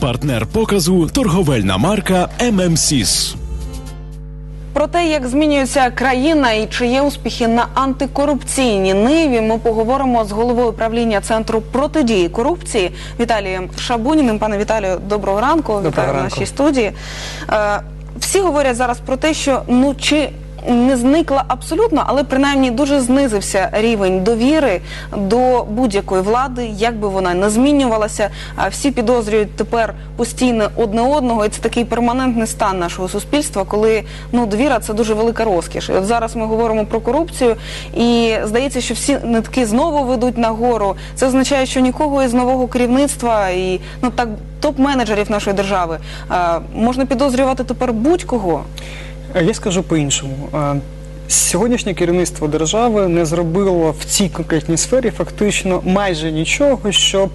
Партнер показу торговельна марка ММСІС. Про те, як змінюється країна і чи є успіхи на антикорупційній ниві, ми поговоримо з головою правління центру протидії корупції Віталієм Шабуніним. Пане Віталію, доброго ранку. Доброго Вітаю в нашій студії. Е, всі говорять зараз про те, що ну чи не зникла абсолютно, але принаймні дуже знизився рівень довіри до будь-якої влади, як би вона не змінювалася. Всі підозрюють тепер постійно одне одного, і це такий перманентний стан нашого суспільства, коли ну довіра це дуже велика розкіш. І от зараз ми говоримо про корупцію, і здається, що всі нитки знову ведуть нагору. Це означає, що нікого із нового керівництва і ну так топ-менеджерів нашої держави можна підозрювати тепер будь-кого. Е, Я скажу по-іншому. Е, Сьогоднішнє керівництво держави не зробило в цій конкретній сфері фактично майже нічого, щоб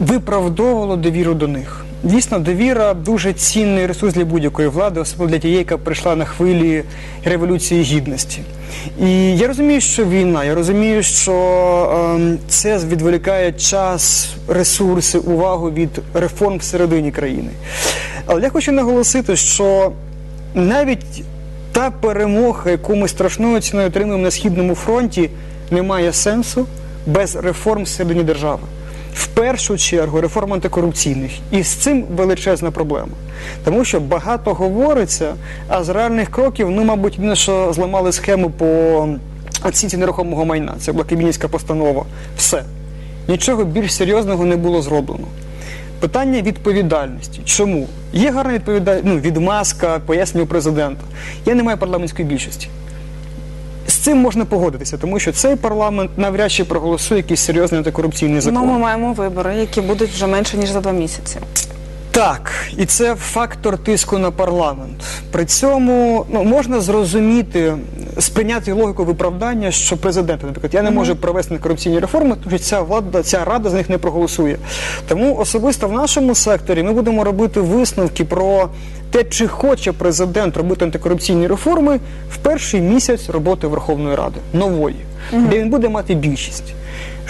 виправдовувало довіру до них. Дійсно, довіра дуже цінний ресурс для будь-якої влади, особливо для тієї, яка прийшла на хвилі революції гідності. І я розумію, що війна, я розумію, що ем, це відволікає час, ресурси, увагу від реформ всередині країни. Але я хочу наголосити, що навіть та перемога, яку ми страшною ціною отримуємо на східному фронті, не має сенсу без реформ всередині держави. В першу чергу реформ антикорупційних. І з цим величезна проблема. Тому що багато говориться, а з реальних кроків, ну, мабуть, єдине, що зламали схему по оцінці нерухомого майна. Це була Кабмінівська постанова. Все. Нічого більш серйозного не було зроблено. Питання відповідальності. Чому? Є гарна відповідальність, ну, відмазка, пояснення президента. Я не маю парламентської більшості. З цим можна погодитися, тому що цей парламент навряд чи проголосує якийсь серйозний антикорупційний закон. Ну, ми маємо вибори, які будуть вже менше ніж за два місяці. Так, і це фактор тиску на парламент. При цьому ну, можна зрозуміти, сприйняти логіку виправдання, що президент, наприклад, я не можу провести корупційні реформи, тому що ця влада, ця рада з них не проголосує. Тому особисто в нашому секторі ми будемо робити висновки про те, чи хоче президент робити антикорупційні реформи в перший місяць роботи Верховної Ради нової, де він буде мати більшість.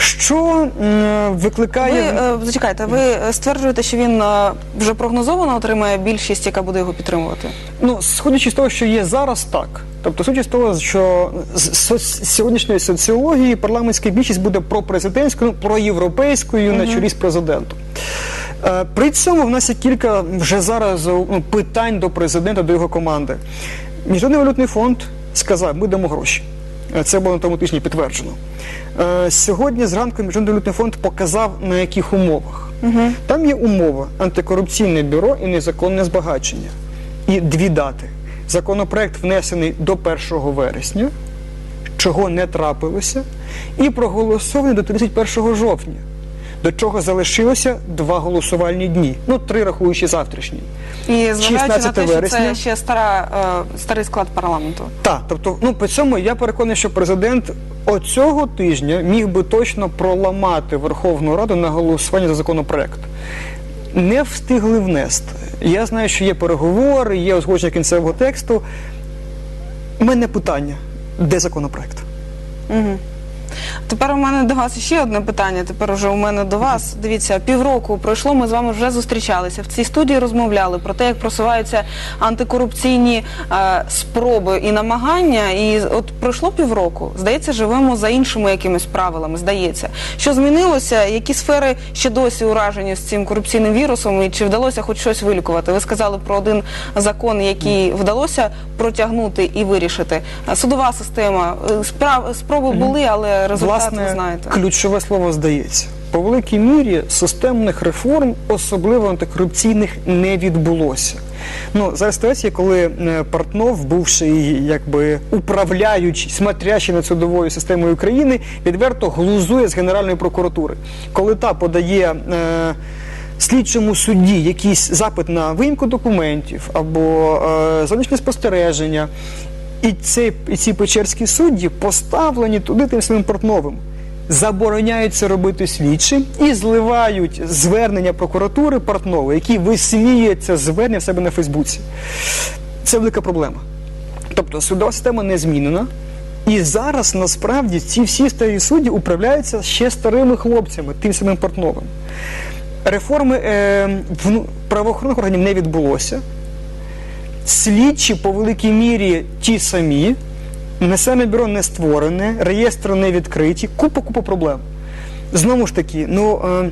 Що м, Ви е, зачекайте, ви стверджуєте, що він е, вже прогнозовано отримає більшість, яка буде його підтримувати? Ну, сходячи з того, що є зараз, так. Тобто, судячи з того, що з сьогоднішньої соціології парламентська більшість буде пропрезидентською, ну, проєвропейською на чолі з президентом. Е, При цьому в нас є кілька вже зараз ну, питань до президента, до його команди. Міжнародний валютний фонд сказав, ми дамо гроші. Е, Це було на тому тижні підтверджено. Е, Сьогодні зранку Міжнародний валютний фонд показав, на яких умовах. Там є умова антикорупційне бюро і незаконне збагачення. І дві дати. Законопроект внесений до 1 вересня, чого не трапилося, і проголосований до 31 жовтня, до чого залишилося два голосувальні дні. Ну, три рахуючи завтрашній. І зважаючи на 16 те, що це ще стара, е, старий склад парламенту. Так, тобто, ну при цьому я переконаний, що президент оцього тижня міг би точно проламати Верховну Раду на голосування за законопроект. Не встигли внести. Я знаю, що є переговори, є узгодження кінцевого тексту. У мене питання: де законопроект? Угу. Тепер у мене до вас ще одне питання. Тепер уже у мене до вас. Дивіться, півроку пройшло. Ми з вами вже зустрічалися в цій студії. Розмовляли про те, як просуваються антикорупційні е, спроби і намагання. І от пройшло півроку. Здається, живемо за іншими якимись правилами. Здається, що змінилося, які сфери ще досі уражені з цим корупційним вірусом, і чи вдалося хоч щось вилікувати? Ви сказали про один закон, який вдалося протягнути і вирішити. Судова система е, справ спроби були, але результат Власне, ви знаєте. ключове слово здається. По великій мірі системних реформ, особливо антикорупційних, не відбулося. Ну, зараз ситуація, коли е, Портнов, бувший якби управляючий, смотрящий над судовою системою України, відверто глузує з Генеральної прокуратури. Коли та подає. Е, Слідчому судді якийсь запит на виїмку документів або е, зовнішнє спостереження, і, цей, і ці печерські судді поставлені туди тим самим портновим. Забороняють це робити слідчі і зливають звернення прокуратури портнової, які висміює це звернення в себе на Фейсбуці. Це велика проблема. Тобто судова система не змінена. І зараз насправді ці всі старі судді управляються ще старими хлопцями, тим самим портновим. реформи е, правоохоронних органів не відбулося. Слідчі по великій мірі ті самі, несене бюро не створене, реєстри не відкриті, купа-купа проблем. Знову ж таки, ну. Е,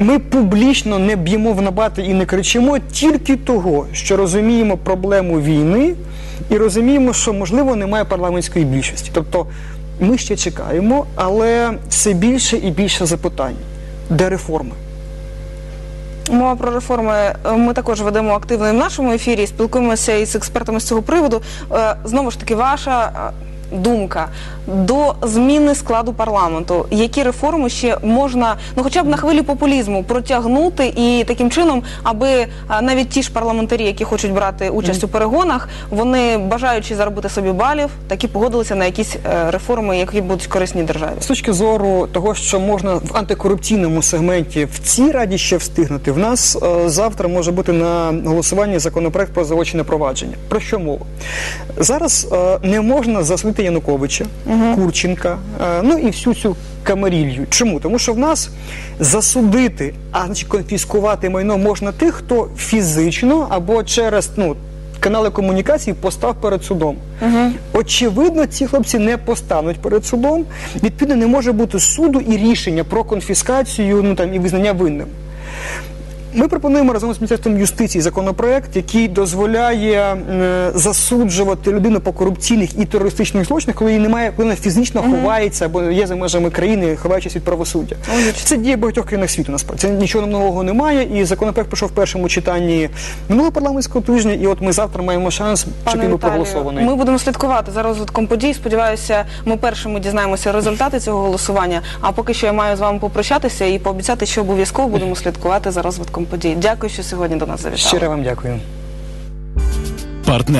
ми публічно не б'ємо в набати і не кричимо тільки того, що розуміємо проблему війни і розуміємо, що можливо немає парламентської більшості. Тобто ми ще чекаємо, але все більше і більше запитань. Де реформи? Мова про реформи е, ми також ведемо активно і в нашому ефірі. Спілкуємося із експертами з цього приводу. Е, Знову ж таки, ваша думка до зміни складу парламенту. Які реформи ще можна, ну хоча б на хвилі популізму, протягнути і таким чином, аби е, навіть ті ж парламентарі, які хочуть брати участь у перегонах, вони бажаючи заробити собі балів, таки погодилися на якісь е, реформи, які будуть корисні державі. З точки зору того, що можна в антикорупційному сегменті в цій раді ще встигнути, в нас е, завтра може бути на голосуванні законопроект про заочне провадження. Про що мова? Зараз е, не можна засудити Януковича, Курченка, е, ну і всю цю камарілью. Чому? Тому що в нас засудити, а значить конфіскувати майно можна тих, хто фізично або через ну. Канали комунікації постав перед судом. Очевидно, ці хлопці не постануть перед судом. Відповідно, не може бути суду і рішення про конфіскацію ну, там, і визнання винним. Ми пропонуємо разом з Міністерством юстиції законопроект, який дозволяє е, засуджувати людину по корупційних і терористичних злочинах, коли її немає, коли вона фізично ховається або є за межами країни, ховаючись від правосуддя. Це діє в багатьох країнах світу. Насправді це нічого нового немає. І законопроект пройшов в першому читанні минулого парламентського тижня. І от ми завтра маємо шанс, щоб він був проголосований. Ми будемо слідкувати за розвитком подій. Сподіваюся, ми першими дізнаємося результати цього голосування. А поки що я маю з вами попрощатися і пообіцяти, що обов'язково будемо слідкувати за розвитком подій. Дякую, що сьогодні до нас завітали. Щиро вам дякую. Партнер